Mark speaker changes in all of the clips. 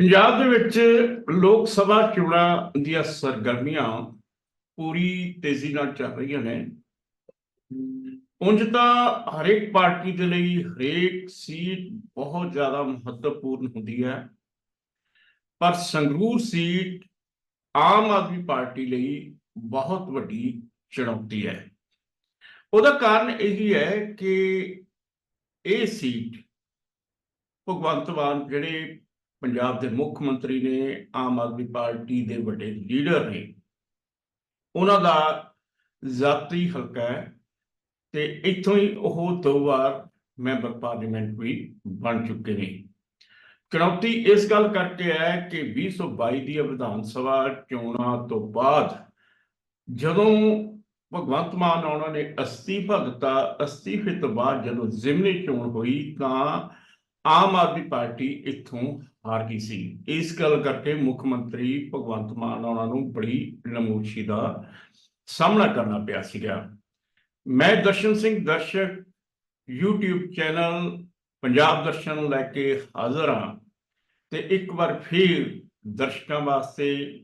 Speaker 1: ਪੰਜਾਬ ਦੇ ਵਿੱਚ ਲੋਕ ਸਭਾ ਚੋਣਾਂ ਦੀਆਂ ਸਰਗਰਮੀਆਂ ਪੂਰੀ ਤੇਜ਼ੀ ਨਾਲ ਚੱਲ ਰਹੀਆਂ ਨੇ। ਉਂਝ ਤਾਂ ਹਰੇਕ ਪਾਰਟੀ ਦੇ ਲਈ ਹਰੇਕ ਸੀਟ ਬਹੁਤ ਜ਼ਿਆਦਾ ਮਹੱਤਵਪੂਰਨ ਹੁੰਦੀ ਹੈ। ਪਰ ਸੰਗਰੂਰ ਸੀਟ ਆਮ ਆਦਮੀ ਪਾਰਟੀ ਲਈ ਬਹੁਤ ਵੱਡੀ ਚੁਣੌਤੀ ਹੈ। ਉਹਦਾ ਕਾਰਨ ਇਹੀ ਹੈ ਕਿ ਇਹ ਸੀਟ ਭਗਵੰਤ ਮਾਨ ਜਿਹੜੇ ਪੰਜਾਬ ਦੇ ਮੁੱਖ ਮੰਤਰੀ ਨੇ ਆਮ ਆਦਮੀ ਪਾਰਟੀ ਦੇ ਵੱਡੇ ਲੀਡਰ ਨੇ। ਉਹਨਾਂ ਦਾ ਜ਼ਾਤੀ ਹਲਕਾ ਹੈ ਤੇ ਇੱਥੋਂ ਹੀ ਉਹ ਦੋ ਵਾਰ ਮੈਂਬਰ ਪਾਰਲੀਮੈਂਟ ਵੀ ਬਣ ਚੁੱਕੇ ਨੇ। ਚੁਣੌਤੀ ਇਸ ਗੱਲ ਕਰਕੇ ਹੈ ਕਿ 2022 ਦੀ ਵਿਧਾਨ ਸਭਾ ਚੋਣਾਂ ਤੋਂ ਬਾਅਦ ਜਦੋਂ ਭਗਵੰਤ ਮਾਨ ਉਹਨਾਂ ਨੇ ਅਸਤੀਫਾ ਦਿੱਤਾ, ਅਸਤੀਫੇ ਤੋਂ ਬਾਅਦ ਜਦੋਂ ਜ਼ਿਮਨੀ ਚੋਣ ਹੋਈ ਤਾਂ ਆਮ ਆਦਮੀ ਪਾਰਟੀ ਇੱਥੋਂ ਹਾਰ ਗਈ ਸੀ। ਇਸ ਗੱਲ ਕਰਕੇ ਮੁੱਖ ਮੰਤਰੀ ਭਗਵੰਤ ਮਾਨ ਉਹਨਾਂ ਨੂੰ ਬੜੀ ਨਮੋਸ਼ੀ ਦਾ ਸਾਹਮਣਾ ਕਰਨਾ ਪਿਆ ਸੀਗਾ। ਮੈਂ ਦਰਸ਼ਨ ਸਿੰਘ ਦਰਸ਼ਕ YouTube ਚੈਨਲ ਪੰਜਾਬ ਦਰਸ਼ਨ ਲੈ ਕੇ ਹਾਜ਼ਰ ਹਾਂ ਤੇ ਇੱਕ ਵਾਰ ਫਿਰ ਦਰਸ਼ਕਾਂ ਵਾਸਤੇ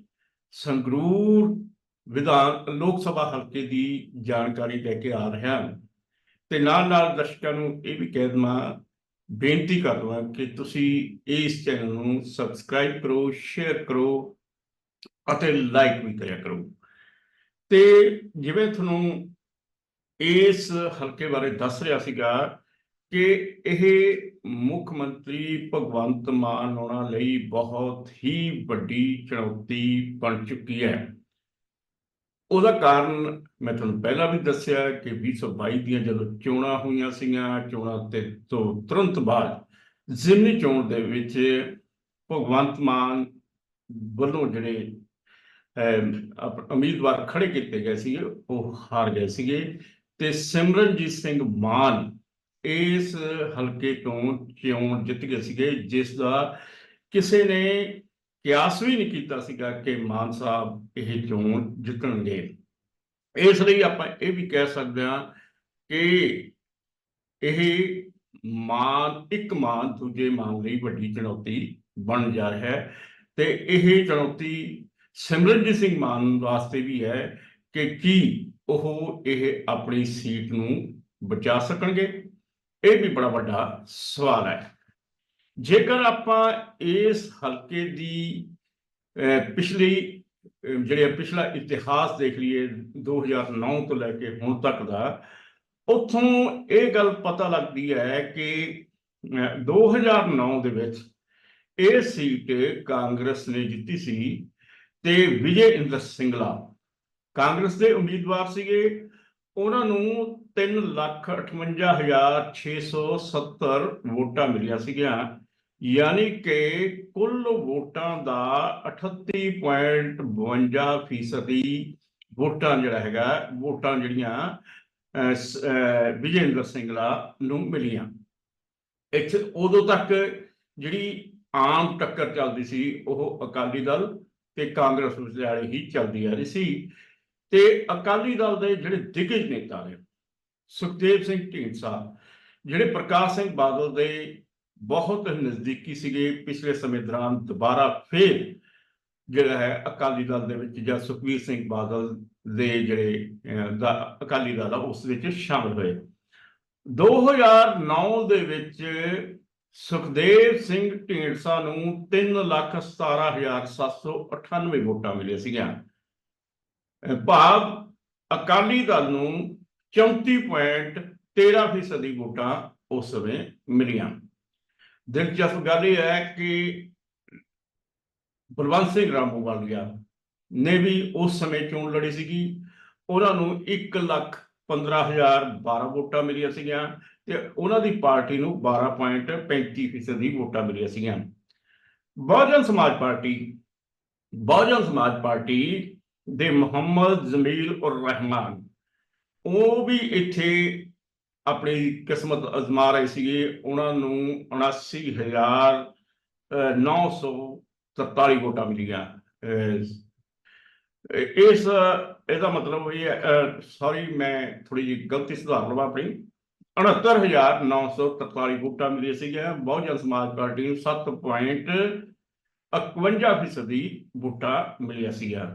Speaker 1: ਸੰਗਰੂਰ ਵਿਧਾਨ ਲੋਕ ਸਭਾ ਹਲਕੇ ਦੀ ਜਾਣਕਾਰੀ ਲੈ ਕੇ ਆ ਰਿਹਾ। ਹਾਂ ਤੇ ਨਾਲ ਨਾਲ ਦਰਸ਼ਕਾਂ ਨੂੰ ਇਹ ਵੀ ਕਹਿ ਦਵਾਂ ਬੇਨਤੀ ਕਰਦਾ ਕਿ ਤੁਸੀਂ ਇਸ ਚੈਨਲ ਨੂੰ ਸਬਸਕ੍ਰਾਈਬ ਕਰੋ ਸ਼ੇਅਰ ਕਰੋ ਅਤੇ ਲਾਈਕ ਵੀ ਕਰਿਆ ਕਰੋ। ਤੇ ਜਿਵੇਂ ਤੁਹਾਨੂੰ ਇਸ ਹਲਕੇ ਬਾਰੇ ਦੱਸ ਰਿਹਾ ਸੀਗਾ ਕਿ ਇਹ ਮੁੱਖ ਮੰਤਰੀ ਭਗਵੰਤ ਮਾਨ ਉਹਨਾਂ ਲਈ ਬਹੁਤ ਹੀ ਵੱਡੀ ਚੁਣੌਤੀ ਬਣ ਚੁੱਕੀ ਹੈ। ਉਹਦਾ ਕਾਰਨ ਮੈਂ ਤੁਹਾਨੂੰ ਪਹਿਲਾਂ ਵੀ ਦੱਸਿਆ ਕਿ 2022 ਦੀਆਂ ਜਦੋਂ ਚੋਣਾਂ ਹੋਈਆਂ ਸੀਗੀਆਂ, ਚੋਣਾਂ ਤੇ ਤੋਂ ਤੁਰੰਤ ਬਾਅਦ ਜ਼ਿਮਨੀ ਚੋਣ ਦੇ ਵਿੱਚ ਭਗਵੰਤ ਮਾਨ ਵੱਲੋਂ ਜਿਹੜੇ ਉਮੀਦਵਾਰ ਖੜੇ ਕੀਤੇ ਗਏ ਸੀਗੇ, ਉਹ ਹਾਰ ਗਏ ਸੀਗੇ ਤੇ ਸਿਮਰਨਜੀਤ ਸਿੰਘ ਮਾਨ ਇਸ ਹਲਕੇ ਤੋਂ ਚੋਣ ਜਿੱਤ ਗਏ ਸੀਗੇ, ਜਿਸ ਦਾ ਕਿਸੇ ਨੇ ਕਿਆਸ ਵੀ ਨਹੀਂ ਕੀਤਾ ਸੀਗਾ ਕਿ ਮਾਨ ਸਾਹਿਬ ਇਹ ਚੋਣ ਜਿੱਤਣਗੇ। ਇਸ ਲਈ ਆਪਾਂ ਇਹ ਵੀ ਕਹਿ ਸਕਦੇ ਹਾਂ ਕਿ ਇਹ ਮਾਨ, ਇੱਕ ਮਾਨ ਦੂਜੇ ਮਾਨ ਲਈ ਵੱਡੀ ਚੁਣੌਤੀ ਬਣ ਜਾ ਰਿਹਾ ਹੈ ਤੇ ਇਹ ਚੁਣੌਤੀ ਸਿਮਰਨਜੀਤ ਸਿੰਘ ਮਾਨ ਵਾਸਤੇ ਵੀ ਹੈ ਕਿ ਕੀ ਉਹ ਇਹ ਆਪਣੀ ਸੀਟ ਨੂੰ ਬਚਾ ਸਕਣਗੇ। ਇਹ ਵੀ ਬੜਾ ਵੱਡਾ ਸਵਾਲ ਹੈ। ਜੇਕਰ ਆਪਾਂ ਇਸ ਹਲਕੇ ਦੀ ਪਿਛਲੀ ਅਹ, ਜਿਹੜੇ ਪਿਛਲਾ ਇਤਿਹਾਸ ਦੇਖ ਲਈਏ 2009 ਤੋਂ ਲੈ ਕੇ ਹੁਣ ਤੱਕ ਦਾ ਉੱਥੋਂ ਇਹ ਗੱਲ ਪਤਾ ਲੱਗਦੀ ਹੈ ਕਿ ਅਹ, 2009 ਦੇ ਵਿੱਚ ਇਹ ਸੀਟ ਕਾਂਗਰਸ ਨੇ ਜਿੱਤੀ ਸੀ ਤੇ ਵਿਜੇ ਇੰਦਰ ਸਿੰਗਲਾ ਕਾਂਗਰਸ ਦੇ ਉਮੀਦਵਾਰ ਸੀਗੇ। ਉਹਨਾਂ ਨੂੰ 358670 ਵੋਟਾਂ ਮਿਲੀਆਂ ਸੀਗੀਆਂ। ਯਾਨੀ ਕਿ ਕੁੱਲ ਵੋਟਾਂ ਦਾ 38.52 ਫੀਸਦੀ ਵੋਟਾਂ ਜਿਹੜਾ ਹੈਗਾ ਵੋਟਾਂ ਜਿਹੜੀਆਂ ਅਹ, ਸ- ਅਹ, ਵਿਜੇਂਦਰ ਸਿੰਘਲਾ ਨੂੰ ਮਿਲੀਆਂ। ਇੱਥੇ ਉਦੋਂ ਤੱਕ ਜਿਹੜੀ ਆਮ ਟੱਕਰ ਚੱਲਦੀ ਸੀ ਉਹ ਅਕਾਲੀ ਦਲ ਤੇ ਕਾਂਗਰਸ ਵਿਚਾਲੇ ਹੀ ਚੱਲਦੀ ਆ ਰਹੀ ਸੀ। ਤੇ ਅਕਾਲੀ ਦਲ ਦੇ ਜਿਹੜੇ ਦਿੱਗਜ ਨੇਤਾ ਨੇ ਸੁਖਦੇਵ ਸਿੰਘ ਢੀਂਡਸਾ ਜਿਹੜੇ ਪ੍ਰਕਾਸ਼ ਸਿੰਘ ਬਾਦਲ ਦੇ ਬਹੁਤ ਨਜ਼ਦੀਕੀ ਸੀਗੇ। ਪਿਛਲੇ ਸਮੇਂ ਦੌਰਾਨ ਦੁਬਾਰਾ ਫੇਰ ਜਿਹੜਾ ਹੈ ਅਕਾਲੀ ਦਲ ਦੇ ਵਿੱਚ ਜਾਂ ਸੁਖਬੀਰ ਸਿੰਘ ਬਾਦਲ ਦੇ ਜਿਹੜੇ ਦਾ ਅਕਾਲੀ ਦਲ ਆ, ਉਸ ਵਿੱਚ ਸ਼ਾਮਲ ਹੋਏ। 2009 ਦੇ ਵਿੱਚ ਸੁਖਦੇਵ ਸਿੰਘ ਢੀਂਡਸਾ ਨੂੰ 317798 ਵੋਟਾਂ ਮਿਲੇ ਸੀਗੀਆਂ। ਭਾਵ ਅਕਾਲੀ ਦਲ ਨੂੰ 34.13 ਫੀਸਦੀ ਵੋਟਾਂ ਉਸ ਸਮੇਂ ਮਿਲੀਆਂ। ਦਿਲਚਸਪ ਗੱਲ ਇਹ ਹੈ ਕਿ ਬਲਵੰਤ ਸਿੰਘ ਰਾਮੂਵਾਲੀਆ ਨੇ ਵੀ ਉਸ ਸਮੇਂ ਚੋਣ ਲੜੀ ਸੀਗੀ। ਉਹਨਾਂ ਨੂੰ 1 ਲੱਖ 15012 ਵੋਟਾਂ ਮਿਲੀਆਂ ਸੀਗੀਆਂ ਤੇ ਉਹਨਾਂ ਦੀ ਪਾਰਟੀ ਨੂੰ 12.35 ਫੀਸਦੀ ਵੋਟਾਂ ਮਿਲੀਆਂ ਸੀਗੀਆਂ। ਬਹੁਜਨ ਸਮਾਜ ਪਾਰਟੀ, ਬਹੁਜਨ ਸਮਾਜ ਪਾਰਟੀ ਦੇ ਮੁਹੰਮਦ ਜ਼ਮੀਲ ਉਰ ਰਹਿਮਾਨ, ਉਹ ਵੀ ਇੱਥੇ ਆਪਣੀ ਕਿਸਮਤ ਅਜ਼ਮਾ ਰਹੇ ਸੀਗੇ, ਉਹਨਾਂ ਨੂੰ 79943 ਵੋਟਾਂ ਮਿਲੀਆਂ ਇਸ ਇਹਦਾ ਮਤਲਬ ਇਹ ਹੈ ਸੌਰੀ ਮੈਂ ਥੋੜੀ ਜਿਹੀ ਗਲਤੀ ਸੁਧਾਰ ਲਵਾਂ ਆਪਣੀ 69943 ਵੋਟਾਂ ਮਿਲੀਆਂ ਸੀਗੀਆਂ, ਬਹੁਜਨ ਸਮਾਜ ਪਾਰਟੀ ਨੂੰ 7. 51% ਦੀ ਵੋਟਾਂ ਮਿਲੀਆਂ ਸੀਗੀਆਂ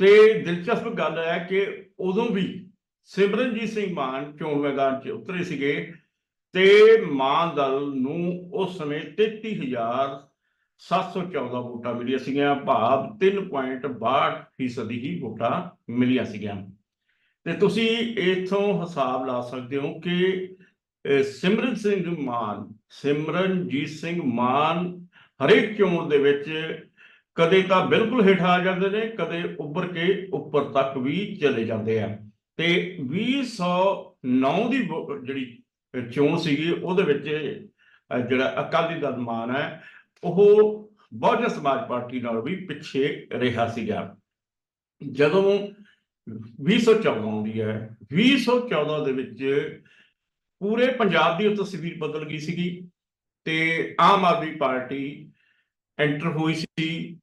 Speaker 1: ਤੇ ਦਿਲਚਸਪ ਗੱਲ ਹੈ ਕਿ ਉਦੋਂ ਵੀ ਸਿਮਰਨਜੀਤ ਸਿੰਘ ਮਾਨ ਚੋਣ ਮੈਦਾਨ 'ਚ ਉਤਰੇ ਸੀਗੇ ਤੇ ਮਾਨ ਦਲ ਨੂੰ ਉਸ ਸਮੇਂ 33714 ਵੋਟਾਂ ਮਿਲੀਆਂ ਸੀਗੀਆਂ, ਭਾਵ 3.62 ਫੀਸਦੀ ਹੀ ਵੋਟਾਂ ਮਿਲੀਆਂ ਸੀਗੀਆਂ। ਤੇ ਤੁਸੀਂ ਇਥੋਂ ਹਿਸਾਬ ਲਾ ਸਕਦੇ ਹੋ ਕਿ ਸਿਮਰਨ ਸਿੰਘ ਮਾਨ, ਸਿਮਰਨਜੀਤ ਸਿੰਘ ਮਾਨ ਹਰੇਕ ਚੋਣ ਦੇ ਵਿੱਚ ਕਦੇ ਤਾਂ ਬਿਲਕੁਲ ਹੇਠਾਂ ਆ ਜਾਂਦੇ ਨੇ, ਕਦੇ ਉੱਭਰ ਕੇ ਉੱਪਰ ਤੱਕ ਵੀ ਚਲੇ ਜਾਂਦੇ ਆ। ਤੇ 2009 ਦੀ ਵੋ- ਜਿਹੜੀ ਚੋਣ ਸੀਗੀ, ਉਹਦੇ ਵਿੱਚ ਜਿਹੜਾ ਅਕਾਲੀ ਦਲ ਮਾਨ ਹੈ, ਉਹ ਬਹੁਜਨ ਸਮਾਜ ਪਾਰਟੀ ਨਾਲ ਵੀ ਪਿੱਛੇ ਰਿਹਾ ਸੀਗਾ। ਜਦੋਂ 2014 ਆਉਂਦੀ ਹੈ 2014 ਦੇ ਵਿੱਚ ਪੂਰੇ ਪੰਜਾਬ ਦੀ ਉਹ ਤਸਵੀਰ ਬਦਲ ਗਈ ਸੀਗੀ ਤੇ ਆਮ ਆਦਮੀ ਪਾਰਟੀ ਐਂਟਰ ਹੋਈ ਸੀ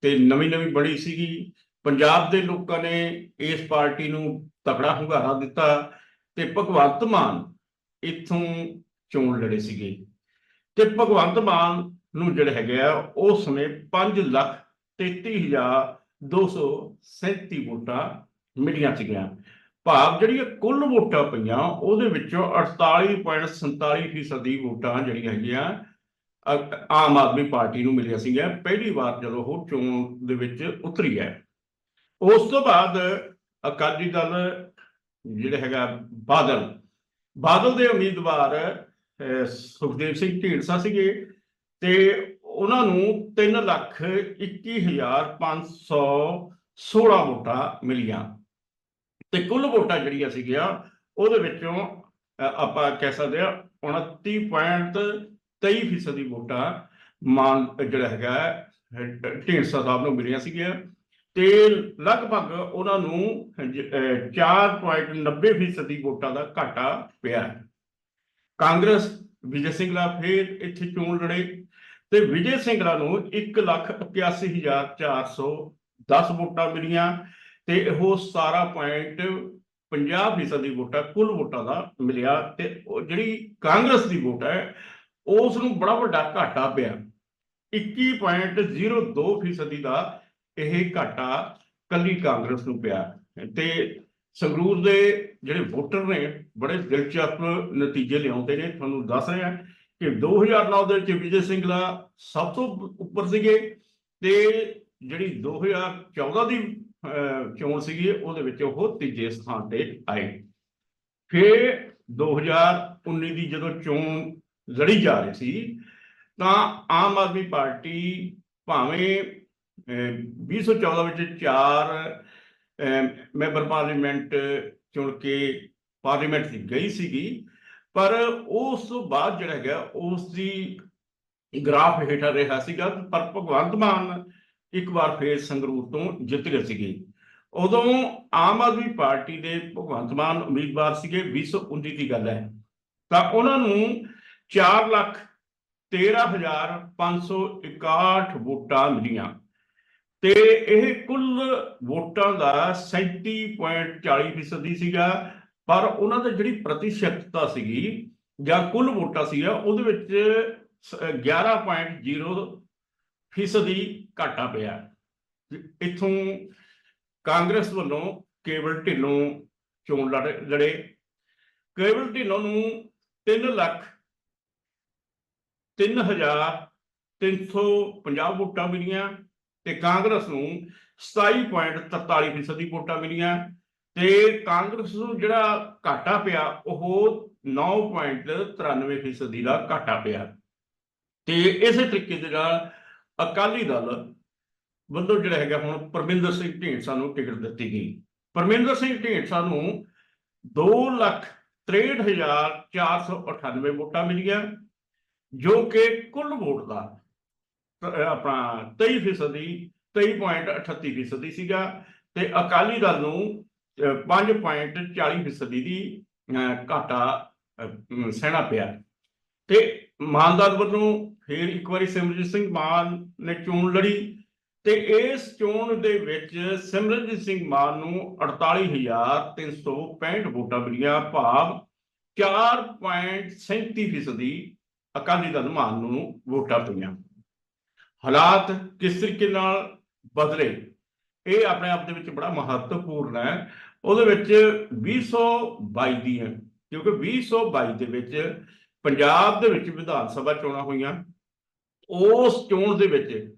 Speaker 1: ਤੇ ਨਵੀਂ ਨਵੀਂ ਬਣੀ ਸੀਗੀ। ਪੰਜਾਬ ਦੇ ਲੋਕਾਂ ਨੇ ਇਸ ਪਾਰਟੀ ਨੂੰ ਤਕੜਾ ਹੁੰਗਾਰਾ ਦਿੱਤਾ ਤੇ ਭਗਵੰਤ ਮਾਨ ਇੱਥੋਂ ਚੋਣ ਲੜੇ ਸੀਗੇ। ਤੇ ਭਗਵੰਤ ਮਾਨ ਨੂੰ ਜਿਹੜਾ ਹੈਗਾ ਆ, ਉਸ ਸਮੇਂ 5 ਲੱਖ 33237 ਵੋਟਾਂ ਮਿਲੀਆਂ ਸੀਗੀਆਂ। ਭਾਵ ਜਿਹੜੀਆਂ ਕੁੱਲ ਵੋਟਾਂ ਪਈਆਂ ਉਹਦੇ ਵਿੱਚੋਂ 48.47% ਫੀਸਦੀ ਵੋਟਾਂ ਜਿਹੜੀਆਂ ਹੈਗੀਆਂ ਆਮ ਆਦਮੀ ਪਾਰਟੀ ਨੂੰ ਮਿਲੀਆਂ ਸੀਗੀਆਂ। ਪਹਿਲੀ ਵਾਰ ਜਦੋਂ ਉਹ ਚੋਣ ਦੇ ਵਿੱਚ ਉਤਰੀ ਹੈ। ਉਸ ਤੋਂ ਬਾਅਦ ਅਕਾਲੀ ਦਲ ਜਿਹੜਾ ਹੈਗਾ ਬਾਦਲ ਬਾਦਲ ਦੇ ਉਮੀਦਵਾਰ ਅਹ, ਸੁਖਦੇਵ ਸਿੰਘ ਢੀਂਡਸਾ ਸੀਗੇ ਤੇ ਉਹਨਾਂ ਨੂੰ 3 ਲੱਖ 21516 ਵੋਟਾਂ ਮਿਲੀਆਂ। ਤੇ ਕੁੱਲ ਵੋਟਾਂ ਜਿਹੜੀਆਂ ਸੀਗੀਆਂ ਉਹਦੇ ਵਿੱਚੋਂ ਅਹ, ਆਪਾਂ ਕਹਿ ਸਕਦੇ ਆ 29.23 ਫੀਸਦੀ ਵੋਟਾਂ ਮਾਨ ਜਿਹੜਾ ਹੈਗਾ ਢੀਂਡਸਾ ਸਾਹਿਬ ਨੂੰ ਮਿਲੀਆਂ ਸੀਗੀਆਂ। ਤੇ ਲਗਭਗ ਉਹਨਾਂ ਨੂੰ ਜ- ਅਹ, 4.90 ਫੀਸਦੀ ਵੋਟਾਂ ਦਾ ਘਾਟਾ ਪਿਆ। ਕਾਂਗਰਸ ਵਿਜੇ ਸਿੰਘਲਾ ਫਿਰ ਇੱਥੇ ਚੋਣ ਲੜੇ ਤੇ ਵਿਜੇ ਸਿੰਘਲਾ ਨੂੰ 181410 ਵੋਟਾਂ ਮਿਲੀਆਂ ਤੇ ਉਹ 17.50 ਫੀਸਦੀ ਵੋਟਾਂ ਕੁੱਲ ਵੋਟਾਂ ਦਾ ਮਿਲਿਆ ਤੇ ਉਹ ਜਿਹੜੀ ਕਾਂਗਰਸ ਦੀ ਵੋਟ ਹੈ ਉਸ ਨੂੰ ਬੜਾ ਵੱਡਾ ਘਾਟਾ ਪਿਆ। 21.02 ਫੀਸਦੀ ਦਾ ਇਹ ਘਾਟਾ ਕੱਲੀ ਕਾਂਗਰਸ ਨੂੰ ਪਿਆ। ਤੇ ਸੰਗਰੂਰ ਦੇ ਜਿਹੜੇ ਵੋਟਰ ਨੇ, ਬੜੇ ਦਿਲਚਸਪ ਨਤੀਜੇ ਲਿਆਉਂਦੇ ਨੇ। ਤੁਹਾਨੂੰ ਦੱਸ ਰਿਹਾ ਕਿ 2009 ਦੇ ਵਿੱਚ ਵਿਜੇ ਸਿੰਘਲਾ ਸਭ ਤੋਂ ਉੱਪਰ ਸੀਗੇ ਤੇ ਜਿਹੜੀ 2014 ਦੀ ਚੋਣ ਸੀਗੀ, ਉਹਦੇ ਵਿੱਚ ਉਹ ਤੀਜੇ ਸਥਾਨ ਤੇ ਆਏ। ਫਿਰ 2019 ਦੀ ਜਦੋਂ ਚੋਣ ਲੜੀ ਜਾ ਰਹੀ ਸੀ, ਤਾਂ ਆਮ ਆਦਮੀ ਪਾਰਟੀ ਭਾਵੇਂ 2014 ਵਿੱਚ ਚਾਰ ਮੈਂਬਰ ਪਾਰਲੀਮੈਂਟ ਚੁਣ ਕੇ ਪਾਰਲੀਮੈਂਟ ਦੀ ਗਈ ਸੀਗੀ, ਪਰ ਉਸ ਤੋਂ ਬਾਅਦ ਜਿਹੜਾ ਹੈਗਾ ਉਸ ਦੀ ਗ੍ਰਾਫ ਹੇਠਾਂ ਰਿਹਾ ਸੀਗਾ, ਪਰ ਭਗਵੰਤ ਮਾਨ ਇੱਕ ਵਾਰ ਫੇਰ ਸੰਗਰੂਰ ਤੋਂ ਜਿੱਤ ਗਏ ਸੀਗੇ। ਉਦੋਂ ਆਮ ਆਦਮੀ ਪਾਰਟੀ ਦੇ ਭਗਵੰਤ ਮਾਨ ਉਮੀਦਵਾਰ ਸੀਗੇ 2019 ਦੀ ਗੱਲ ਹੈ। ਤਾਂ ਉਹਨਾਂ ਨੂੰ 4 ਲੱਖ 13561 ਵੋਟਾਂ ਮਿਲੀਆਂ। ਤੇ ਇਹ ਕੁੱਲ ਵੋਟਾਂ ਦਾ 37.40% ਫੀਸਦੀ ਸੀਗਾ, ਪਰ ਉਹਨਾਂ ਦੀ ਜਿਹੜੀ ਪ੍ਰਤੀਸ਼ਤਤਾ ਸੀਗੀ ਜਾਂ ਕੁੱਲ ਵੋਟਾਂ ਸੀਗਾ ਉਹਦੇ ਵਿੱਚ ਸ- 11.0 ਫੀਸਦੀ ਘਾਟਾ ਪਿਆ। ਇੱਥੋਂ ਕਾਂਗਰਸ ਵੱਲੋਂ ਕੇਵਲ ਢਿੱਲੋਂ ਚੋਣ ਲੜ, ਲੜੇ। ਕੇਵਲ ਢਿੱਲੋਂ ਨੂੰ 3 ਲੱਖ 3350 ਵੋਟਾਂ ਮਿਲੀਆਂ। ਤੇ ਕਾਂਗਰਸ ਨੂੰ 27.43 ਫੀਸਦੀ ਵੋਟਾਂ ਮਿਲੀਆਂ ਤੇ ਕਾਂਗਰਸ ਨੂੰ ਜਿਹੜਾ ਘਾਟਾ ਪਿਆ, ਉਹ 9.93 ਫੀਸਦੀ ਦਾ ਘਾਟਾ ਪਿਆ। ਤੇ ਇਸੇ ਤਰੀਕੇ ਦੇ ਨਾਲ ਅਕਾਲੀ ਦਲ ਵੱਲੋਂ ਜਿਹੜਾ ਹੈਗਾ ਹੁਣ ਪਰਮਿੰਦਰ ਸਿੰਘ ਢੀਂਡਸਾ ਨੂੰ ਟਿਕਟ ਦਿੱਤੀ ਗਈ। ਪਰਮਿੰਦਰ ਸਿੰਘ ਢੀਂਡਸਾ ਨੂੰ 2 ਲੱਖ 63498 ਵੋਟਾਂ ਮਿਲੀਆਂ, ਜੋ ਕਿ ਕੁੱਲ ਵੋਟ ਦਾ ਆਪਣਾ 23 ਫੀਸਦੀ 23.38 ਫੀਸਦੀ ਸੀਗਾ ਤੇ ਅਕਾਲੀ ਦਲ ਨੂੰ, ਅਹ 5.40 ਫੀਸਦੀ ਦੀ ਘਾਟਾ ਸਹਿਣਾ ਪਿਆ। ਤੇ ਮਾਨਦਾਰ ਵੱਲੋਂ ਫਿਰ ਇੱਕ ਵਾਰੀ ਸਿਮਰਜੀਤ ਸਿੰਘ ਮਾਨ ਨੇ ਚੋਣ ਲੜੀ ਤੇ ਇਸ ਚੋਣ ਦੇ ਵਿੱਚ ਸਿਮਰਨਜੀਤ ਸਿੰਘ ਮਾਨ ਨੂੰ 48365 ਵੋਟਾਂ ਮਿਲੀਆਂ। ਭਾਵ 4.37 ਫੀਸਦੀ ਅਕਾਲੀ ਦਲ ਮਾਨ ਨੂੰ ਵੋਟਾਂ ਪਈਆਂ। ਹਾਲਾਤ ਕਿਸ ਤਰੀਕੇ ਨਾਲ ਬਦਲੇ, ਇਹ ਆਪਣੇ ਆਪ ਦੇ ਵਿੱਚ ਬੜਾ ਮਹੱਤਵਪੂਰਨ ਹੈ। ਉਹਦੇ ਵਿੱਚ 2022 ਦੀ ਹੈ, ਕਿਉਂਕਿ 2022 ਦੇ ਵਿੱਚ ਪੰਜਾਬ ਦੇ ਵਿੱਚ ਵਿਧਾਨ ਸਭਾ ਚੋਣਾਂ ਹੋਈਆਂ। ਉਸ ਚੋਣ ਦੇ ਵਿੱਚ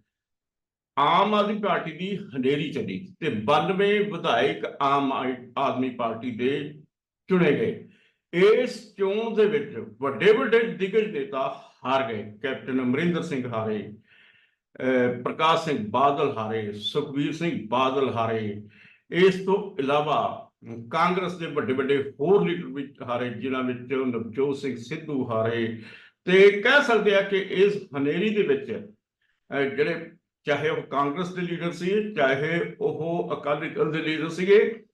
Speaker 1: ਆਮ ਆਦਮੀ ਪਾਰਟੀ ਦੀ ਹਨੇਰੀ ਚੱਲੀ ਤੇ 92 ਵਿਧਾਇਕ ਆਮ ਆਈ- ਆਦਮੀ ਪਾਰਟੀ ਦੇ ਚੁਣੇ ਗਏ। ਇਸ ਚੋਣ ਦੇ ਵਿੱਚ ਵੱਡੇ ਵੱਡੇ ਦਿਗਜ ਨੇਤਾ ਹਾਰ ਗਏ। ਕੈਪਟਨ ਅਮਰਿੰਦਰ ਸਿੰਘ ਹਾਰੇ ਪ੍ਰਕਾਸ਼ ਸਿੰਘ ਬਾਦਲ ਹਾਰੇ, ਸੁਖਬੀਰ ਸਿੰਘ ਬਾਦਲ ਹਾਰੇ। ਇਸ ਤੋਂ ਇਲਾਵਾ ਕਾਂਗਰਸ ਦੇ ਵੱਡੇ ਵੱਡੇ ਹੋਰ ਲੀਡਰ ਵੀ ਹਾਰੇ, ਜਿਨ੍ਹਾਂ ਵਿੱਚ ਨਵਜੋਤ ਸਿੰਘ ਸਿੱਧੂ ਹਾਰੇ। ਤੇ ਕਹਿ ਸਕਦੇ ਆ ਕਿ ਇਸ ਹਨੇਰੀ ਦੇ ਵਿੱਚ ਜਿਹੜੇ ਚਾਹੇ ਉਹ ਕਾਂਗਰਸ ਦੇ ਲੀਡਰ ਸੀ, ਚਾਹੇ ਉਹ ਅਕਾਲੀ ਦਲ ਦੇ ਲੀਡਰ ਸੀਗੇ,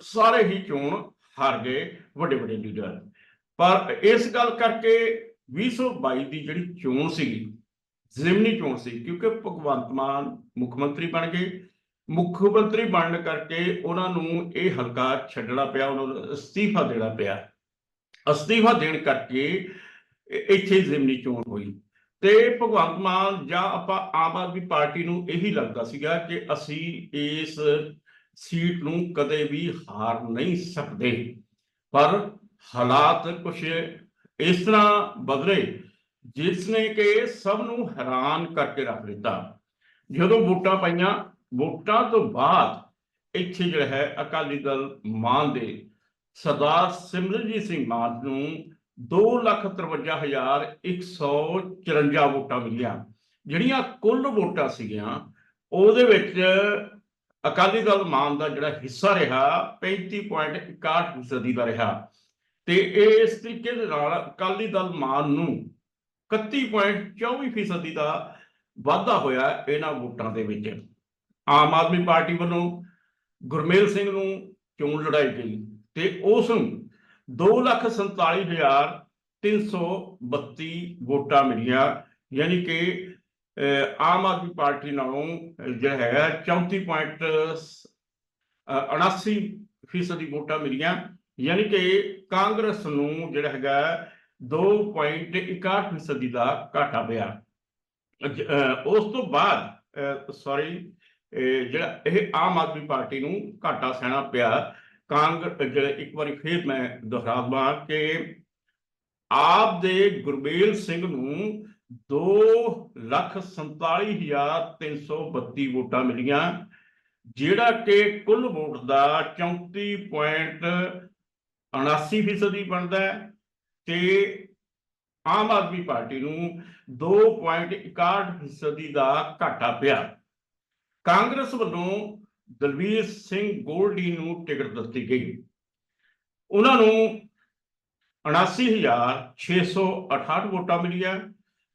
Speaker 1: ਸਾਰੇ ਹੀ ਚੋਣ ਹਾਰ ਗਏ ਵੱਡੇ ਵੱਡੇ ਲੀਡਰ। ਪਰ ਇਸ ਗੱਲ ਕਰਕੇ 2022 ਦੀ ਜਿਹੜੀ ਚੋਣ ਸੀਗੀ ਜ਼ਿਮਨੀ ਚੋਣ ਸੀ, ਕਿਉਂਕਿ ਭਗਵੰਤ ਮਾਨ ਮੁੱਖ ਮੰਤਰੀ ਬਣ ਗਏ। ਮੁੱਖ ਮੰਤਰੀ ਬਣਨ ਕਰਕੇ ਉਹਨਾਂ ਨੂੰ ਇਹ ਹਲਕਾ ਛੱਡਣਾ ਪਿਆ, ਉਹਨਾਂ ਨੂੰ ਅਸਤੀਫਾ ਦੇਣਾ ਪਿਆ। ਅਸਤੀਫਾ ਦੇਣ ਕਰਕੇ ਇੱਥੇ ਜ਼ਿਮਨੀ ਚੋਣ ਹੋਈ। ਤੇ ਭਗਵੰਤ ਮਾਨ ਜਾਂ ਆਪਾਂ ਆਮ ਆਦਮੀ ਪਾਰਟੀ ਨੂੰ ਇਹੀ ਲੱਗਦਾ ਸੀਗਾ ਕਿ ਅਸੀਂ ਇਸ ਸੀਟ ਨੂੰ ਕਦੇ ਵੀ ਹਾਰ ਨਹੀਂ ਸਕਦੇ। ਪਰ ਹਾਲਾਤ ਕੁਝ ਇਸ ਤਰ੍ਹਾਂ ਬਦਲੇ। ਜਿਸ ਨੇ ਕਿ ਸਭ ਨੂੰ ਹੈਰਾਨ ਕਰਕੇ ਰੱਖ ਦਿੱਤਾ। ਜਦੋਂ ਵੋਟਾਂ ਪਈਆਂ, ਵੋਟਾਂ ਤੋਂ ਬਾਅਦ ਇੱਥੇ ਜਿਹੜਾ ਹੈ ਅਕਾਲੀ ਦਲ ਮਾਨ ਦੇ ਸਰਦਾਰ ਸਿਮਰਨਜੀਤ ਸਿੰਘ ਮਾਨ ਨੂੰ 253154 ਵੋਟਾਂ ਮਿਲੀਆਂ। ਜਿਹੜੀਆਂ ਕੁੱਲ ਵੋਟਾਂ ਸੀਗੀਆਂ, ਉਹਦੇ ਵਿੱਚ ਅਕਾਲੀ ਦਲ ਮਾਨ ਦਾ ਜਿਹੜਾ ਹਿੱਸਾ ਰਿਹਾ 35.61 ਫੀਸਦੀ ਦਾ ਰਿਹਾ। ਤੇ ਇਸ ਤਰੀਕੇ ਦੇ ਨਾਲ ਅਕਾਲੀ ਦਲ ਮਾਨ ਨੂੰ 31.24 ਫੀਸਦੀ ਦਾ ਵਾਧਾ ਹੋਇਆ ਇਹਨਾਂ ਵੋਟਾਂ ਦੇ ਵਿੱਚ। ਆਮ ਆਦਮੀ ਪਾਰਟੀ ਵੱਲੋਂ ਗੁਰਮੇਲ ਸਿੰਘ ਨੂੰ ਚੋਣ ਲੜਾਈ ਗਈ ਤੇ ਉਸ ਨੂੰ 247332 ਵੋਟਾਂ ਮਿਲੀਆਂ, ਯਾਨੀ ਕਿ ਆਮ ਆਦਮੀ ਪਾਰਟੀ ਨਾਲੋਂ ਜਿਹੜਾ ਹੈਗਾ 34.79 ਫੀਸਦੀ ਵੋਟਾਂ ਮਿਲੀਆਂ, ਯਾਨੀ ਕਿ ਕਾਂਗਰਸ ਨੂੰ ਜਿਹੜਾ ਹੈਗਾ 2.61 ਫੀਸਦੀ ਦਾ ਘਾਟਾ ਪਿਆ। ਉਸ ਤੋਂ ਬਾਅਦ ਸੌਰੀ ਜਿਹੜਾ ਇਹ ਆਮ ਆਦਮੀ ਪਾਰਟੀ ਨੂੰ ਘਾਟਾ ਸਹਿਣਾ ਪਿਆ। ਕਾਂਗਰਸ ਜਿਹੜਾ ਇੱਕ ਵਾਰੀ ਫੇਰ ਮੈਂ ਦੁਹਰਾ ਦਵਾਂ ਕਿ ਆਪ ਦੇ ਗੁਰਬੇਲ ਸਿੰਘ ਨੂੰ 247332 ਵੋਟਾਂ ਮਿਲੀਆਂ, ਜਿਹੜਾ ਕਿ ਕੁੱਲ ਵੋਟ ਦਾ 34.79 ਫੀਸਦੀ ਬਣਦਾ ਹੈ। ਤੇ ਆਮ ਆਦਮੀ ਪਾਰਟੀ ਨੂੰ 2.61 ਫੀਸਦੀ ਦਾ ਘਾਟਾ ਪਿਆ। ਕਾਂਗਰਸ ਵੱਲੋਂ ਦਲਵੀਰ ਸਿੰਘ ਗੋਲਡੀ ਨੂੰ ਟਿਕਟ ਦਿੱਤੀ ਗਈ। ਉਹਨਾਂ ਨੂੰ 79668 ਵੋਟਾਂ ਮਿਲੀਆਂ,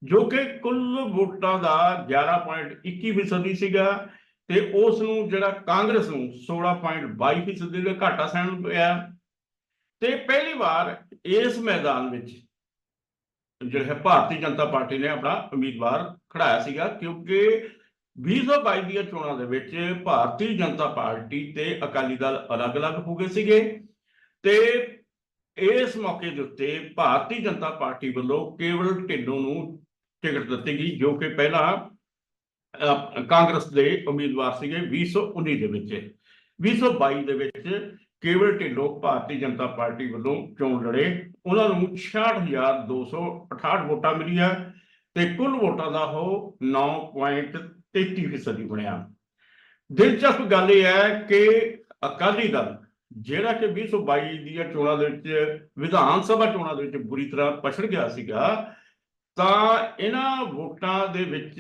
Speaker 1: ਜੋ ਕਿ ਕੁੱਲ ਵੋਟਾਂ ਦਾ 11.21 ਫੀਸਦੀ ਸੀਗਾ ਤੇ ਉਸ ਨੂੰ ਜਿਹੜਾ ਕਾਂਗਰਸ ਨੂੰ 16.22 ਫੀਸਦੀ ਦਾ ਘਾਟਾ ਸਹਿਣ ਪਿਆ। ਤੇ ਪਹਿਲੀ ਵਾਰ ਇਸ ਮੈਦਾਨ ਵਿੱਚ ਜਿਹੜਾ ਹੈ, ਭਾਰਤੀ ਜਨਤਾ ਪਾਰਟੀ ਨੇ ਆਪਣਾ ਉਮੀਦਵਾਰ ਖੜਾਇਆ ਸੀਗਾ, ਕਿਉਂਕਿ 2022 ਦੀਆਂ ਚੋਣਾਂ ਦੇ ਵਿੱਚ ਭਾਰਤੀ ਜਨਤਾ ਪਾਰਟੀ ਤੇ ਅਕਾਲੀ ਦਲ ਅਲੱਗ-ਅਲੱਗ ਹੋ ਗਏ ਸੀਗੇ ਤੇ ਇਸ ਮੌਕੇ ਦੇ ਉੱਤੇ ਭਾਰਤੀ ਜਨਤਾ ਪਾਰਟੀ ਵੱਲੋਂ ਕੇਵਲ ਢਿੱਲੋਂ ਨੂੰ ਟਿਕਟ ਦਿੱਤੀ ਗਈ, ਜੋ ਕਿ ਪਹਿਲਾਂ ਕਾਂਗਰਸ ਦੇ ਉਮੀਦਵਾਰ ਸੀਗੇ 2019 ਦੇ ਵਿੱਚ। 2022 ਦੇ ਵਿੱਚ ਕੇਵਲ ਢਿੱਲੋਂ ਭਾਰਤੀ ਜਨਤਾ ਪਾਰਟੀ ਵੱਲੋਂ ਚੋਣ ਲੜੇ। ਉਹਨਾਂ ਨੂੰ 66268 ਵੋਟਾਂ ਮਿਲੀਆਂ ਤੇ ਕੁੱਲ ਵੋਟਾਂ ਦਾ ਉਹ 9.33 ਫੀਸਦੀ ਬਣਿਆ। ਦਿਲਚਸਪ ਗੱਲ ਇਹ ਹੈ ਕਿ ਅਕਾਲੀ ਦਲ, ਜਿਹੜਾ ਕਿ 2022 ਦੀਆਂ ਚੋਣਾਂ ਦੇ ਵਿੱਚ, ਵਿਧਾਨ ਸਭਾ ਚੋਣਾਂ ਦੇ ਵਿੱਚ ਬੁਰੀ ਤਰ੍ਹਾਂ ਪਛੜ ਗਿਆ ਸੀਗਾ, ਤਾਂ ਇਹਨਾਂ ਵੋਟਾਂ ਦੇ ਵਿੱਚ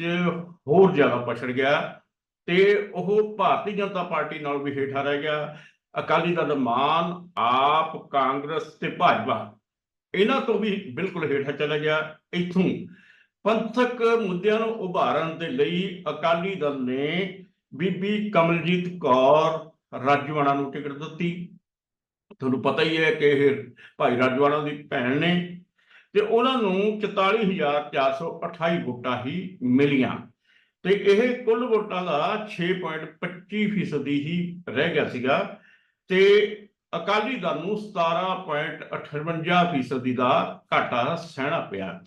Speaker 1: ਹੋਰ ਜ਼ਿਆਦਾ ਪਛੜ ਗਿਆ ਤੇ ਉਹ ਭਾਰਤੀ ਜਨਤਾ ਪਾਰਟੀ ਨਾਲ ਵੀ ਹੇਠਾਂ ਰਹਿ ਗਿਆ। ਅਕਾਲੀ ਦਲ ਮਾਨ, ਆਪ, ਕਾਂਗਰਸ ਤੇ ਭਾਜਪਾ। ਇਹਨਾਂ ਤੋਂ ਵੀ ਬਿਲਕੁਲ ਹੇਠਾਂ ਚਲਾ ਗਿਆ ਇੱਥੋਂ। ਪੰਥਕ ਮੁੱਦਿਆਂ ਨੂੰ ਉਭਾਰਨ ਦੇ ਲਈ ਅਕਾਲੀ ਦਲ ਨੇ ਬੀਬੀ ਕਮਲਜੀਤ ਕੌਰ ਰਾਜਵਾਨਾ ਨੂੰ ਟਿਕਟ ਦਿੱਤੀ। ਤੁਹਾਨੂੰ ਪਤਾ ਹੀ ਹੈ ਕਿ ਇਹ ਭਾਈ ਰਾਜਵਾਨਾ ਦੀ ਭੈਣ ਨੇ ਤੇ ਉਹਨਾਂ ਨੂੰ 44428 ਵੋਟਾਂ ਹੀ ਮਿਲੀਆਂ। ਤੇ ਇਹ ਕੁੱਲ ਵੋਟਾਂ ਦਾ 6.25 ਫੀਸਦੀ ਹੀ ਰਹਿ ਗਿਆ ਸੀਗਾ। ਤੇ ਅਕਾਲੀ ਦਲ ਨੂੰ 17.58 ਫੀਸਦੀ ਦਾ ਘਾਟਾ ਸਹਿਣਾ ਪਿਆ।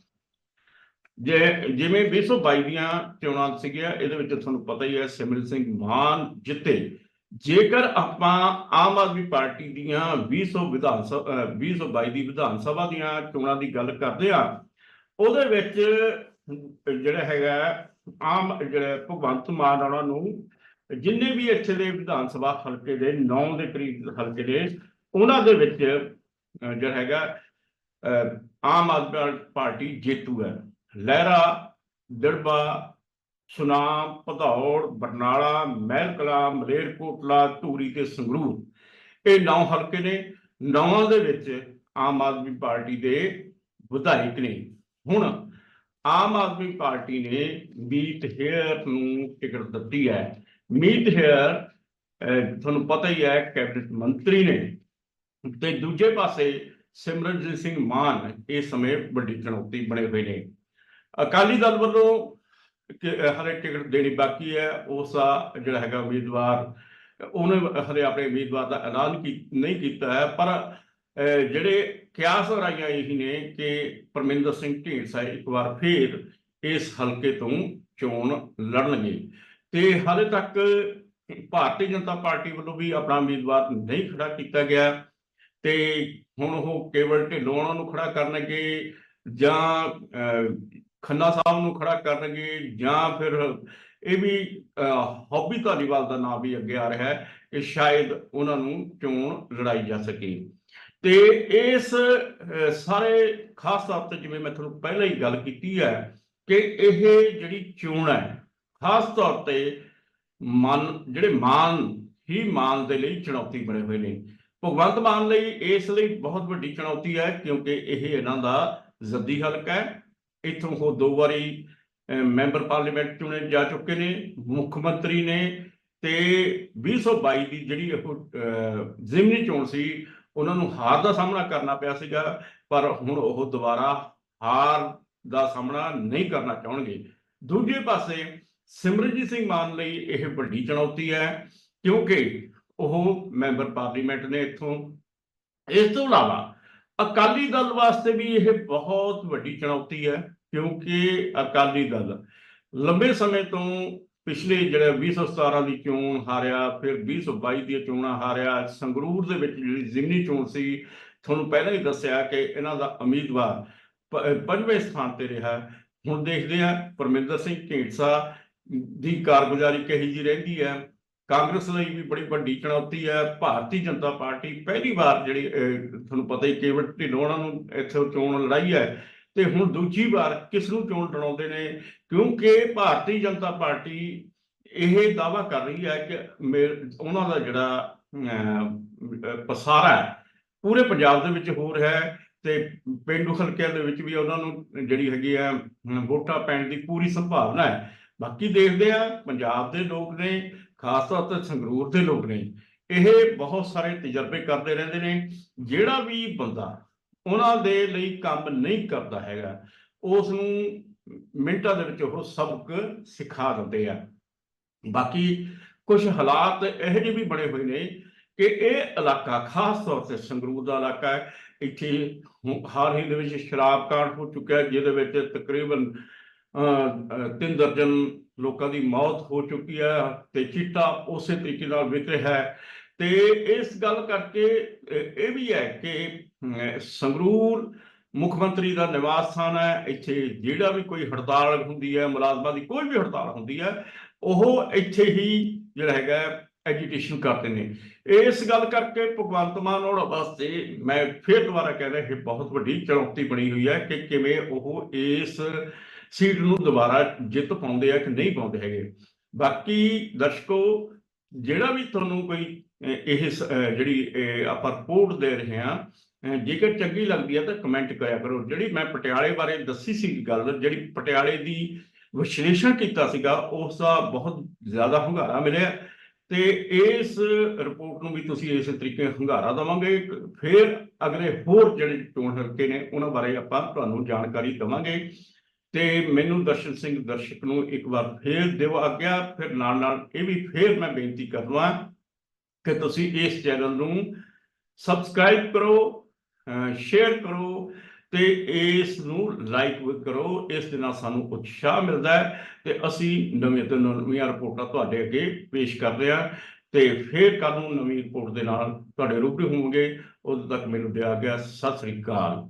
Speaker 1: ਜੇ ਜਿਵੇਂ 2022 ਦੀਆਂ ਚੋਣਾਂ ਸੀਗੀਆਂ, ਇਹਦੇ ਵਿੱਚ ਤੁਹਾਨੂੰ ਪਤਾ ਹੀ ਹੈ, ਸਿਮਰਨ ਸਿੰਘ ਮਾਨ ਜਿੱਤੇ। ਜੇਕਰ ਆਪਾਂ ਆਮ ਆਦਮੀ ਪਾਰਟੀ ਦੀਆਂ 200 ਵਿਧਾਨ ਸਭਾ 2022 ਦੀ ਵਿਧਾਨ ਸਭਾ ਦੀਆਂ ਚੋਣਾਂ ਦੀ ਗੱਲ ਕਰਦੇ ਆ ਉਹਦੇ ਵਿੱਚ ਜਿਹੜਾ ਹੈਗਾ, ਆਮ ਜਿਹੜਾ ਭਗਵੰਤ ਮਾਨ ਉਹਨਾਂ ਨੂੰ ਜਿੰਨੇ ਵੀ ਇੱਥੇ ਦੇ ਵਿਧਾਨ ਸਭਾ ਹਲਕੇ ਦੇ 9 ਦੇ ਕਰੀਬ ਹਲਕੇ ਦੇ, ਉਹਨਾਂ ਦੇ ਵਿੱਚ ਜਿਹੜਾ ਹੈਗਾ ਆਮ ਆਦਮੀ ਪਾਰਟੀ ਜੇਤੂ ਹੈ। ਲਹਿਰਾ, ਦਿੜਬਾ, ਸੁਨਾਮ, ਭਦੌੜ, ਬਰਨਾਲਾ, ਮਹਿਲਕਲਾ ਮਲੇਰਕੋਟਲਾ ਧੂਰੀ ਤੇ ਸੰਗਰੂਰ, ਇਹ ਨੌ ਹਲਕੇ ਨੇ। ਨੌਵਾਂ ਦੇ ਵਿੱਚ ਆਮ ਆਦਮੀ ਪਾਰਟੀ ਦੇ ਵਿਧਾਇਕ ਨੇ। ਹੁਣ ਆਮ ਆਦਮੀ ਪਾਰਟੀ ਨੇ ਮੀਤ ਹੇਅਰ ਨੂੰ ਟਿਕਟ ਦਿੱਤੀ ਹੈ। ਮੀਤ ਹੇਅਰ ਤੁਹਾਨੂੰ ਪਤਾ ਹੀ ਹੈ ਕੈਬਨਿਟ ਮੰਤਰੀ ਨੇ ਤੇ ਦੂਜੇ ਪਾਸੇ ਸਿਮਰਨਜੀਤ ਸਿੰਘ ਮਾਨ ਇਸ ਸਮੇਂ ਵੱਡੀ ਚੁਣੌਤੀ ਬਣੇ ਹੋਏ ਨੇ। ਅਕਾਲੀ ਦਲ ਵੱਲੋਂ ਕਿ- ਟਿਕਟ ਦੇਣੀ ਬਾਕੀ ਹੈ। ਉਸ ਦਾ ਜਿਹੜਾ ਹੈਗਾ ਉਮੀਦਵਾਰ ਉਹਨੇ ਹਲੇ ਆਪਣੇ ਉਮੀਦਵਾਰ ਦਾ ਐਲਾਨ ਕੀ ਨਹੀਂ ਕੀਤਾ ਹੈ ਪਰ ਅਹ, ਜਿਹੜੇ ਕਿਆਸ ਰਾਈਆਂ ਇਹੀ ਨੇ ਕਿ ਪਰਮਿੰਦਰ ਸਿੰਘ ਢੀਂਡਸਾ ਇੱਕ ਵਾਰ ਫੇਰ ਇਸ ਹਲਕੇ ਤੋਂ ਚੋਣ ਲੜਨਗੇ। ਤੇ ਹਾਲੇ ਤੱਕ ਭਾਰਤੀ ਜਨਤਾ ਪਾਰਟੀ ਵੱਲੋਂ ਵੀ ਆਪਣਾ ਉਮੀਦਵਾਰ ਨਹੀਂ ਖੜਾ ਕੀਤਾ ਗਿਆ ਤੇ ਹੁਣ ਉਹ ਕੇਵਲ ਢਿੱਲੋਂ ਉਹਨਾਂ ਨੂੰ ਖੜਾ ਕਰਨਗੇ ਜਾਂ ਖੰਨਾ ਸਾਹਿਬ ਨੂੰ ਖੜਾ ਕਰਨਗੇ ਜਾਂ ਫਿਰ ਇਹ ਵੀ ਹੌਬੀ ਧਾਲੀਵਾਲ ਦਾ ਨਾਮ ਵੀ ਅੱਗੇ ਆ ਰਿਹਾ ਹੈ ਕਿ ਸ਼ਾਇਦ ਉਹਨਾਂ ਨੂੰ ਚੋਣ ਲੜਾਈ ਜਾ ਸਕੇ। ਤੇ ਇਸ ਸਾਰੇ ਖਾਸ ਤੌਰ ਤੇ ਜਿਵੇਂ ਮੈਂ ਤੁਹਾਨੂੰ ਪਹਿਲਾਂ ਹੀ ਗੱਲ ਕੀਤੀ ਹੈ ਕਿ ਇਹ ਜਿਹੜੀ ਚੋਣ ਹੈ ਖਾਸ ਤੌਰ ਤੇ ਮਨ, ਜਿਹੜੇ ਮਾਨ, ਹੀ ਮਾਨ ਦੇ ਲਈ ਚੁਣੌਤੀ ਬਣੇ ਹੋਏ ਨੇ। ਭਗਵੰਤ ਮਾਨ ਲਈ ਇਸ ਲਈ ਬਹੁਤ ਵੱਡੀ ਚੁਣੌਤੀ ਹੈ, ਕਿਉਂਕਿ ਇਹ ਇਹਨਾਂ ਦਾ ਜ਼ੱਦੀ ਹਲਕਾ ਹੈ। ਇੱਥੋਂ ਉਹ ਦੋ ਵਾਰੀ ਮੈਂਬਰ ਪਾਰਲੀਮੈਂਟ ਚੁਣੇ ਜਾ ਚੁੱਕੇ ਨੇ, ਮੁੱਖ ਮੰਤਰੀ ਨੇ ਤੇ 2022 ਦੀ ਜਿਹੜੀ ਉਹ ਜ਼ਿਮਨੀ ਚੋਣ ਸੀ, ਉਹਨਾਂ ਨੂੰ ਹਾਰ ਦਾ ਸਾਹਮਣਾ ਕਰਨਾ ਪਿਆ ਸੀਗਾ, ਪਰ ਹੁਣ ਉਹ ਦੁਬਾਰਾ ਹਾਰ ਦਾ ਸਾਹਮਣਾ ਨਹੀਂ ਕਰਨਾ ਚਾਹਣਗੇ। ਦੂਜੇ ਪਾਸੇ ਸਿਮਰਨਜੀਤ ਸਿੰਘ ਮਾਨ ਲਈ ਇਹ ਵੱਡੀ ਚੁਣੌਤੀ ਹੈ, ਕਿਉਂਕਿ ਉਹ ਮੈਂਬਰ ਪਾਰਲੀਮੈਂਟ ਨੇ ਇੱਥੋਂ। ਇਸ ਤੋਂ ਇਲਾਵਾ ਅਕਾਲੀ ਦਲ ਵਾਸਤੇ ਵੀ ਇਹ ਬਹੁਤ ਵੱਡੀ ਚੁਣੌਤੀ ਹੈ, ਕਿਉਂਕਿ ਅਕਾਲੀ ਦਲ ਲੰਬੇ ਸਮੇਂ ਤੋਂ ਪਿਛਲੇ ਜਿਹੜੇ 2017 ਦੀ ਚੋਣ ਹਾਰਿਆ, ਫਿਰ 2022 ਦੀ ਚੋਣਾਂ ਹਾਰਿਆ, ਸੰਗਰੂਰ ਦੇ ਵਿੱਚ ਜਿਹੜੀ ਜ਼ਿਮਨੀ ਚੋਣ ਸੀ, ਤੁਹਾਨੂੰ ਪਹਿਲਾਂ ਹੀ ਦੱਸਿਆ ਕਿ ਇਹਨਾਂ ਦਾ ਉਮੀਦਵਾਰ ਪ- ਪੰਜਵੇਂ ਸਥਾਨ ਤੇ ਰਿਹਾ। ਹੁਣ ਦੇਖਦੇ ਹਾਂ ਪਰਮਿੰਦਰ ਸਿੰਘ ਢੀਂਡਸਾ ਦੀ ਕਾਰਗੁਜ਼ਾਰੀ ਕਹੀ ਜੀ ਰਹਿੰਦੀ ਹੈ। ਕਾਂਗਰਸ ਲਈ ਵੀ ਬੜੀ ਵੱਡੀ ਚੁਣੌਤੀ ਹੈ। ਭਾਰਤੀ ਜਨਤਾ ਪਾਰਟੀ ਪਹਿਲੀ ਵਾਰ ਜਿਹੜੀ ਤੁਹਾਨੂੰ ਪਤਾ ਹੀ ਕੇਵਲ ਢਿੱਲੋਂ ਉਹਨਾਂ ਨੂੰ ਇੱਥੇ ਚੋਣ ਲੜਾਈ ਹੈ ਤੇ ਹੁਣ ਦੂਜੀ ਵਾਰ ਕਿਸ ਨੂੰ ਚੋਣ ਲੜਾਉਂਦੇ ਨੇ? ਕਿਉਂਕਿ ਭਾਰਤੀ ਜਨਤਾ ਪਾਰਟੀ ਇਹ ਦਾਵਾ ਕਰ ਰਹੀ ਹੈ ਕਿ ਮੇ- ਉਹਨਾਂ ਦਾ ਜਿਹੜਾ ਪਸਾਰਾ ਪੂਰੇ ਪੰਜਾਬ ਦੇ ਵਿੱਚ ਹੋ ਰਿਹਾ ਹੈ ਤੇ ਪਿੰਡੂ ਹਲਕਿਆਂ ਦੇ ਵਿੱਚ ਵੀ ਉਹਨਾਂ ਨੂੰ ਜਿਹੜੀ ਹੈਗੀ ਆ ਵੋਟਾਂ ਪੈਣ ਦੀ ਪੂਰੀ ਸੰਭਾਵਨਾ ਹੈ। ਬਾਕੀ ਦੇਖਦੇ ਆ ਪੰਜਾਬ ਦੇ ਲੋਕ ਨੇ, ਖਾਸ ਤੌਰ ਤੇ ਸੰਗਰੂਰ ਦੇ ਲੋਕ ਨੇ, ਇਹ ਬਹੁਤ ਸਾਰੇ ਤਜਰਬੇ ਕਰਦੇ ਰਹਿੰਦੇ ਨੇ, ਜਿਹੜਾ ਵੀ ਬੰਦਾ ਉਹਨਾਂ ਦੇ ਲਈ ਕੰਮ ਨਹੀਂ ਕਰਦਾ ਹੈਗਾ ਉਸ ਨੂੰ ਮਿੰਟਾਂ ਦੇ ਵਿੱਚ ਉਹ ਸਬਕ ਸਿਖਾ ਦਿੰਦੇ ਆ। ਬਾਕੀ ਕੁਝ ਹਾਲਾਤ ਇਹੋ ਜਿਹੇ ਵੀ ਬਣੇ ਹੋਏ ਨੇ ਕਿ ਇਹ ਇਲਾਕਾ ਖਾਸ ਤੌਰ ਤੇ ਸੰਗਰੂਰ ਦਾ ਇਲਾਕਾ ਹੈ, ਇੱਥੇ ਹੁ- ਹਾਲ ਹੀ ਦੇ ਵਿੱਚ ਸ਼ਰਾਬ ਕਾਂਡ ਹੋ ਚੁੱਕਿਆ, ਜਿਹਦੇ ਵਿੱਚ ਤਕਰੀਬਨ ਤਿੰਨ ਦਰਜਨ ਲੋਕਾਂ ਦੀ ਮੌਤ ਹੋ ਚੁੱਕੀ ਹੈ ਤੇ ਚਿੱਟਾ ਉਸੇ ਤਰੀਕੇ ਨਾਲ ਵਿਕ ਰਿਹਾ ਹੈ। ਤੇ ਇਸ ਗੱਲ ਕਰਕੇ ਇਹ ਵੀ ਹੈ ਕਿ ਸੰਗਰੂਰ ਮੁੱਖ ਮੰਤਰੀ ਦਾ ਨਿਵਾਸ ਸਥਾਨ ਹੈ। ਇੱਥੇ ਜਿਹੜਾ ਵੀ ਕੋਈ ਹੜਤਾਲ ਹੁੰਦੀ ਹੈ, ਮੁਲਾਜ਼ਮਾਂ ਦੀ ਕੋਈ ਵੀ ਹੜਤਾਲ ਹੁੰਦੀ ਹੈ, ਉਹ ਇੱਥੇ ਹੀ ਜਿਹੜਾ ਹੈਗਾ ਐਜੀਟੇਸ਼ਨ ਕਰਦੇ ਨੇ। ਇਸ ਗੱਲ ਕਰਕੇ ਭਗਵੰਤ ਮਾਨ ਹੋਣਾ ਵਾਸਤੇ ਮੈਂ ਫਿਰ ਦੁਬਾਰਾ ਕਹਿ ਰਿਹਾ ਇਹ ਬਹੁਤ ਵੱਡੀ ਚੁਣੌਤੀ ਬਣੀ ਹੋਈ ਹੈ ਕਿ ਕਿਵੇਂ ਉਹ ਇਸ ਸੀਟ ਨੂੰ ਦੁਬਾਰਾ ਜਿੱਤ ਪਾਉਂਦੇ ਆ ਕਿ ਨਹੀਂ ਪਾਉਂਦੇ ਹੈਗੇ। ਬਾਕੀ ਦਰਸ਼ਕੋ, ਜਿਹੜਾ ਵੀ ਤੁਹਾਨੂੰ ਕੋਈ ਇਹ ਸ- ਜਿਹੜੀ ਆਪਾਂ ਰਿਪੋਰਟ ਦੇ ਰਹੇ ਹਾਂ ਜੇਕਰ ਚੰਗੀ ਲੱਗਦੀ ਹੈ ਤਾਂ ਕਮੈਂਟ ਕਰਿਆ ਕਰੋ। ਜਿਹੜੀ ਮੈਂ ਪਟਿਆਲੇ ਬਾਰੇ ਦੱਸੀ ਸੀ ਗੱਲ, ਜਿਹੜੀ ਪਟਿਆਲੇ ਦੀ ਵਿਸ਼ਲੇਸ਼ਣ ਕੀਤਾ ਸੀਗਾ, ਉਸ ਦਾ ਬਹੁਤ ਜ਼ਿਆਦਾ ਹੁੰਗਾਰਾ ਮਿਲਿਆ। ਤੇ ਇਸ ਰਿਪੋਰਟ ਨੂੰ ਵੀ ਤੁਸੀਂ ਇਸੇ ਤਰੀਕੇ ਹੁੰਗਾਰਾ ਦਵਾਂਗੇ। ਫਿਰ ਅਗਲੇ ਹੋਰ ਜਿਹੜੇ ਚੋਣ ਹਲਕੇ ਨੇ, ਉਹਨਾਂ ਬਾਰੇ ਆਪਾਂ ਤੁਹਾਨੂੰ ਜਾਣਕਾਰੀ ਦਵਾਂਗੇ। ਤੇ ਮੈਨੂੰ ਦਰਸ਼ਨ ਸਿੰਘ ਦਰਸ਼ਕ ਨੂੰ ਇੱਕ ਵਾਰ ਫੇਰ ਦਿਓ ਆਗਿਆ, ਫਿਰ ਨਾਲ ਨਾਲ ਇਹ ਵੀ ਫੇਰ ਮੈਂ ਬੇਨਤੀ ਕਰਦਾ ਕਿ ਤੁਸੀਂ ਇਸ ਚੈਨਲ ਨੂੰ ਸਬਸਕ੍ਰਾਈਬ ਕਰੋ ਸ਼ੇਅਰ ਕਰੋ ਤੇ ਇਸ ਨੂੰ ਲਾਈਕ ਵੀ ਕਰੋ, ਇਸ ਦੇ ਨਾਲ ਸਾਨੂੰ ਉਤਸ਼ਾਹ ਮਿਲਦਾ ਹੈ ਤੇ ਅਸੀਂ ਨਵੇਂ ਤੋਂ ਨਵੀਆਂ ਰਿਪੋਰਟਾਂ ਤੁਹਾਡੇ ਅੱਗੇ ਪੇਸ਼ ਕਰਦੇ ਹਾਂ ਤੇ ਫਿਰ ਕੱਲ ਨੂੰ ਨਵੀਂ ਰਿਪੋਰਟ ਦੇ ਨਾਲ ਤੁਹਾਡੇ ਰੂਬਰੂ ਹੋਵਾਂਗੇ। ਉਦੋਂ ਤੱਕ ਮੈਨੂੰ ਦਿਆ ਗਿਆ ਸਤਿ ਸ੍ਰੀ ਅਕਾਲ।